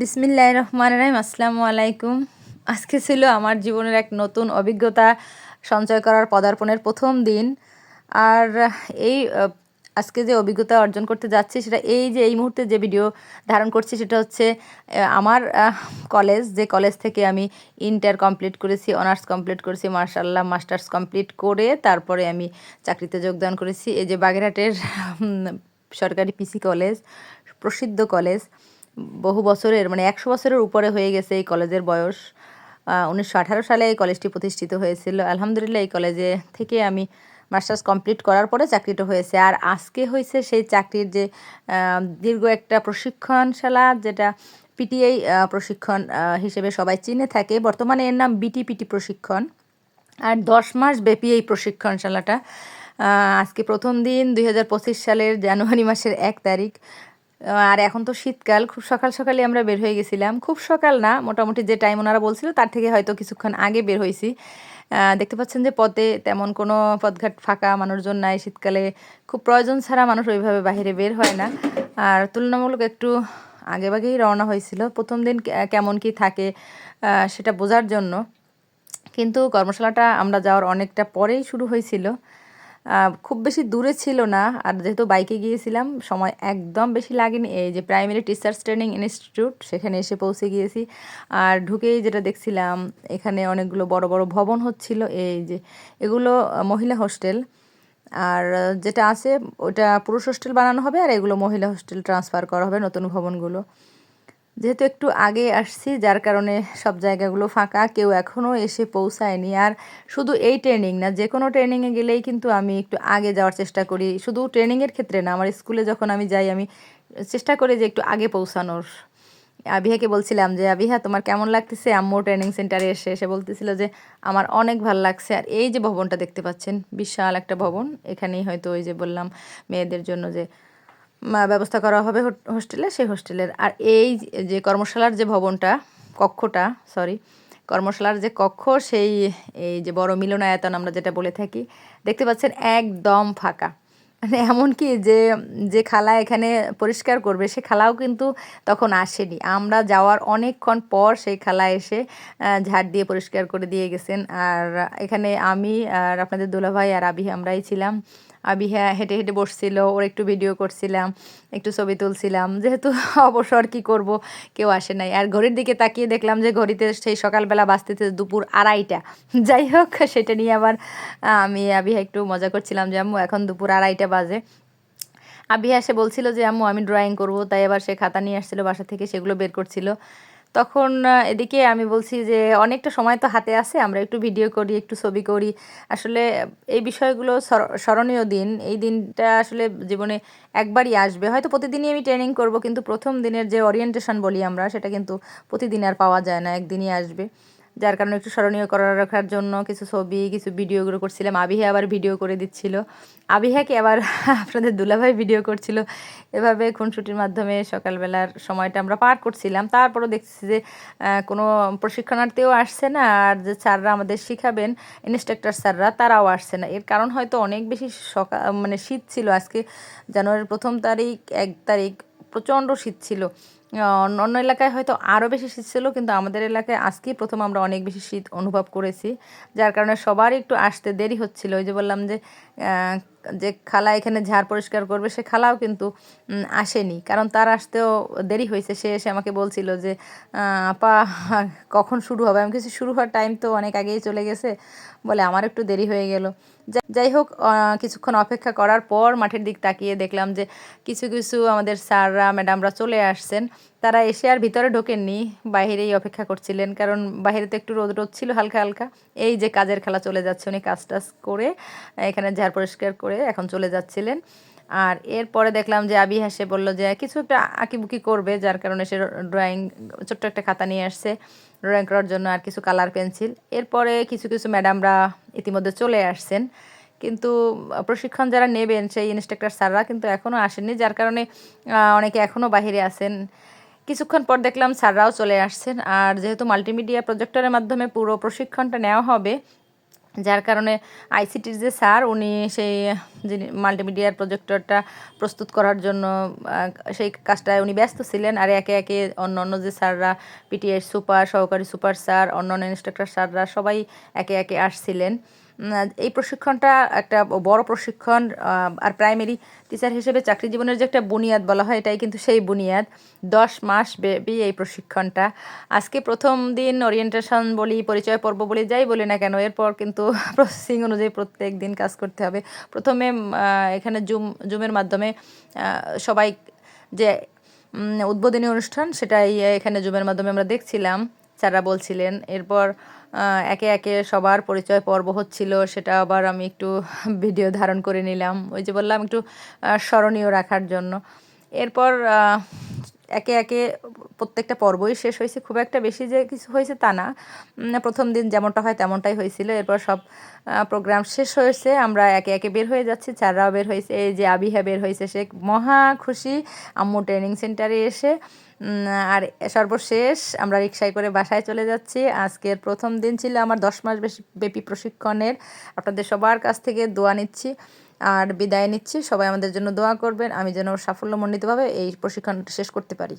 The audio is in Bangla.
বিসমিল্লাহ রহমান রাহিম, আসসালামু আলাইকুম। আজকে ছিল আমার জীবনের এক নতুন অভিজ্ঞতা সঞ্চয় করার পদার্পণের প্রথম দিন। আর এই আজকে যে অভিজ্ঞতা অর্জন করতে যাচ্ছি সেটা এই যে, এই মুহূর্তে যে ভিডিও ধারণ করছি সেটা হচ্ছে আমার কলেজ যে কলেজ থেকে আমি ইন্টার কমপ্লিট করেছি অনার্স কমপ্লিট করেছি মার্শাল্লাহ মাস্টার্স কমপ্লিট করে তারপরে আমি চাকরিতে যোগদান করেছি। এই যে বাগেরহাটের সরকারি পিসি কলেজ প্রসিদ্ধ কলেজ বহু বছরের মানে একশো বছরের উপরে হয়ে গেছে এই কলেজের বয়স। উনিশশো আঠারো সালে এই কলেজটি প্রতিষ্ঠিত হয়েছিল। আলহামদুলিল্লাহ, এই কলেজে থেকে আমি মাস্টার্স কমপ্লিট করার পরে চাকরিটা হয়েছে। আর আজকে হয়েছে সেই চাকরির যে দীর্ঘ একটা প্রশিক্ষণশালা, যেটা পিটিআই প্রশিক্ষণ হিসেবে সবাই চিনে থাকে। বর্তমানে এর নাম বিটিপিটি প্রশিক্ষণ। আর দশ মাস ব্যাপী এই প্রশিক্ষণশালাটা আজকে প্রথম দিন দুই হাজার পঁচিশ সালের জানুয়ারি মাসের এক তারিখ। আর এখন তো শীতকাল, খুব সকাল সকালে আমরা বের হয়ে গেছিলাম। খুব সকাল না, মোটামুটি যে টাইম ওনারা বলছিল, তার থেকে হয়তো কিছুক্ষণ আগে বের হয়েছি। দেখতে পাচ্ছেন যে পথে তেমন কোনো পথঘাট ফাঁকা, মানুষজন নাই শীতকালে। খুব প্রয়োজন ছাড়া মানুষ ওইভাবে বাইরে বের হয় না। আর তুলনামূলক একটু আগেভাগেই রওনা হয়েছিল। প্রথম দিন কেমন কি থাকে সেটা বোঝার জন্য। কিন্তু কর্মশালাটা আমরা যাওয়ার অনেকটা পরেই শুরু হয়েছিল। খুব বেশি দূরে ছিল না। আর যেহেতু বাইকে গিয়েছিলাম, সময় একদম বেশি লাগেনি। এই যে প্রাইমারি টিচার্স ট্রেনিং ইনস্টিটিউট সেখানে এসে পৌঁছে গিয়েছি। আর ঢুকেই যেটা দেখছিলাম, এখানে অনেকগুলো বড় বড় ভবন হচ্ছিল। এই যে এগুলো মহিলা হোস্টেল আর যেটা আছে, ওটা পুরুষ হোস্টেল বানানো হবে, আর এগুলো মহিলা হোস্টেল ট্রান্সফার করা হবে নতুন ভবনগুলো। যেহেতু একটু আগে আসছি, যার কারণে সব জায়গাগুলো ফাঁকা, কেউ এখনও এসে পৌঁছায়নি। আর শুধু এই ট্রেনিং না যে কোনো ট্রেনিংয়ে গেলেই কিন্তু আমি একটু আগে যাওয়ার চেষ্টা করি। শুধু ট্রেনিংয়ের ক্ষেত্রে না, আমার স্কুলে যখন আমি যাই, আমি চেষ্টা করি যে একটু আগে পৌঁছানোর। আবিহাকে বলছিলাম যে, আবিহা, তোমার কেমন লাগতেছে? আম্মু ট্রেনিং সেন্টারে এসে এসে বলতেছিল যে, আমার অনেক ভালো লাগছে। আর এই যে ভবনটা দেখতে পাচ্ছেন, বিশাল একটা ভবন। এখানেই হয়তো ওই যে বললাম, মেয়েদের জন্য যে ব্যবস্থা করা হবে হোস্টেলে, সেই হোস্টেলের। আর এই যে কর্মশালার যে ভবনটা, কক্ষটা সরি কর্মশালার যে কক্ষ, সেই এই যে বড় মিলনায়তন আমরা যেটা বলে থাকি, দেখতে পাচ্ছেন একদম ফাঁকা। মানে এমনকি যে যে খালা এখানে পরিষ্কার করবে, সে খালাও কিন্তু তখন আসেনি। আমরা যাওয়ার অনেকক্ষণ পর সেই খালা এসে ঝাড় দিয়ে পরিষ্কার করে দিয়ে গেছেন। আর এখানে আমি আর আপনাদের দুলাভাই আর আবি আমরাই ছিলাম। আবি হ্যাঁ হেঁটে হেঁটে বসছিল, ওর একটু ভিডিও করছিলাম, একটু ছবি তুলছিলাম। যেহেতু অবসর কি করব? কেউ আসে নাই। আর ঘড়ির দিকে তাকিয়ে দেখলাম যে ঘড়িতে সেই সকালবেলা বাজতেছে দুপুর আড়াইটা। যাই হোক, সেটা নিয়ে আবার আমি আবিহা একটু মজা করছিলাম যে, আম্মু, এখন দুপুর আড়াইটা বাজে। আবিহা এসে বলছিল যে, আম্মু, আমি ড্রয়িং করব। তাই আবার সে খাতা নিয়ে আসছিল, বাসা থেকে সেগুলো বের করছিল। তখন এদিকে আমি বলছি যে, অনেকটা সময় তো হাতে আছে, আমরা একটু ভিডিও করি, একটু ছবি করি। আসলে, এই বিষয়গুলো স্মরণীয় দিন। এই দিনটা আসলে জীবনে একবারই আসবে। হয়তো প্রতিদিনই আমি ট্রেনিং করব, কিন্তু প্রথম দিনের যে ওরিয়েন্টেশন বলি আমরা, সেটা কিন্তু প্রতিদিন আর পাওয়া যায় না, একদিনই আসবে। যার কারণে একটু স্মরণীয় করা রাখার জন্য কিছু ছবি, কিছু ভিডিওগুলো করছিলাম। আবিহা আবার ভিডিও করে দিচ্ছিল। আবিহাকে আবার আপনাদের দুলাভাই ভিডিও করছিল। এভাবে খুনসুটির মাধ্যমে সকালবেলার সময়টা আমরা পার করছিলাম। তারপরও দেখছি যে কোনো প্রশিক্ষণার্থীও আসছে না। আর যে স্যাররা আমাদের শিখাবেন ইনস্ট্রাক্টর স্যাররা, তারাও আসছে না। এর কারণ হয়তো অনেক বেশি সকাল মানে শীত ছিল। আজকে জানুয়ারির প্রথম তারিখ, এক তারিখ প্রচণ্ড শীত ছিল। অন্য এলাকায় হয়তো আরও বেশি শীত ছিল, কিন্তু আমাদের এলাকায় আজকেই প্রথম আমরা অনেক বেশি শীত অনুভব করেছি। যার কারণে সবারই একটু আসতে দেরি হচ্ছিল। ওই যে বললাম যে যে খালা এখানে ঝাড় পরিষ্কার করবে, সে খালাও কিন্তু আসেনি। কারণ তার আসতেও দেরি হয়েছে। সে এসে আমাকে বলছিল যে আপা, কখন শুরু হবে? আমি কিছু শুরু হওয়ার টাইম তো অনেক আগেই চলে গেছে। বলে, আমার একটু দেরি হয়ে গেল। যাই হোক কিছুক্ষণ অপেক্ষা করার পর মাঠের দিক তাকিয়ে দেখলাম যে, কিছু কিছু আমাদের স্যাররা, ম্যাডামরা চলে আসছেন। তারা এসে আর ভিতরে ঢোকেননি বাইরেই অপেক্ষা করছিলেন। কারণ বাইরে তো একটু রোদ রোদ ছিল হালকা হালকা। এই যে কাজের খেলা চলে যাচ্ছে, উনি কাজ টাজ করে, এখানে ঝাড় পরিষ্কার করে এখন চলে যাচ্ছিলেন। আর এরপরে দেখলাম যে আবি হাসে বলল যে, কিছু একটা আঁকিবুকি করবে, যার কারণে সে ড্রয়িং, ছোট্ট একটা খাতা নিয়ে আসছে, ড্রয়িং করার জন্য আর কিছু কালার পেন্সিল। এরপরে কিছু কিছু ম্যাডামরা ইতিমধ্যে চলে আসছেন। কিন্তু প্রশিক্ষণ যারা নেবেন, সেই ইনস্ট্রাক্টর স্যাররা কিন্তু এখনও আসেননি, যার কারণে অনেকে এখনও বাহিরে আছেন। কিছুক্ষণ পর দেখলাম স্যাররাও চলে আসছেন। আর যেহেতু মাল্টিমিডিয়া প্রজেক্টরের মাধ্যমে পুরো প্রশিক্ষণটা নেওয়া হবে, যার কারণে আইসিটির যে স্যার, উনি সেই যিনি মাল্টিমিডিয়ার প্রজেক্টরটা প্রস্তুত করার জন্য সেই কাজটায় উনি ব্যস্ত ছিলেন। আর একে একে অন্য অন্য যে স্যাররা পিটিএস সুপার সহকারী সুপার স্যার অন্য অন্য ইনস্ট্রাক্টর স্যাররা সবাই একে একে আসছিলেন। এই প্রশিক্ষণটা একটা বড় প্রশিক্ষণ আর প্রাইমারি টিচার হিসেবে চাকরি জীবনের যে একটা বুনিয়াদ বলা হয়, এটাই কিন্তু সেই বুনিয়াদ। দশ মাস বেবি এই প্রশিক্ষণটা। আজকে প্রথম দিন ওরিয়েন্টেশন বলি, পরিচয় পর্ব বলি, যাই বলি না কেন, এরপর কিন্তু প্রসেসিং অনুযায়ী প্রত্যেক দিন কাজ করতে হবে। প্রথমে এখানে জুম, জুমের মাধ্যমে সবাই যে উদ্বোধনী অনুষ্ঠান, সেটাই এখানে জুমের মাধ্যমে আমরা দেখছিলাম। স্যাররা বলছিলেন। এরপর একে একে সবার পরিচয় পর্ব হচ্ছিল, সেটা আবার আমি একটু ভিডিও ধারণ করে নিলাম। ওই যে বললাম, একটু স্মরণীয় রাখার জন্য। এরপর একে একে প্রত্যেকটা পর্বই শেষ হয়েছে। খুব একটা বেশি যে কিছু হয়েছে তা না। প্রথম দিন যেমনটা হয় তেমনটাই হয়েছিল। এরপর সব প্রোগ্রাম শেষ হয়েছে। আমরা একে একে বের হয়ে যাচ্ছি। চাররাও বের হয়েছে। এই যে আবিহা বের হয়েছে, সে মহা খুশি। আম্মু ট্রেনিং সেন্টারে এসে আর সর্বশেষ আমরা রিক্সায় করে বাসায় চলে যাচ্ছি। আজকের প্রথম দিন ছিল আমার দশ মাস বেশি ব্যাপী প্রশিক্ষণের। আপনাদের সবার কাছ থেকে দোয়া নিচ্ছি আর বিদায় নিচ্ছি। সবাই আমাদের জন্য দোয়া করবেন। আমি যেন সাফল্যমণ্ডিতভাবে এই প্রশিক্ষণটা শেষ করতে পারি।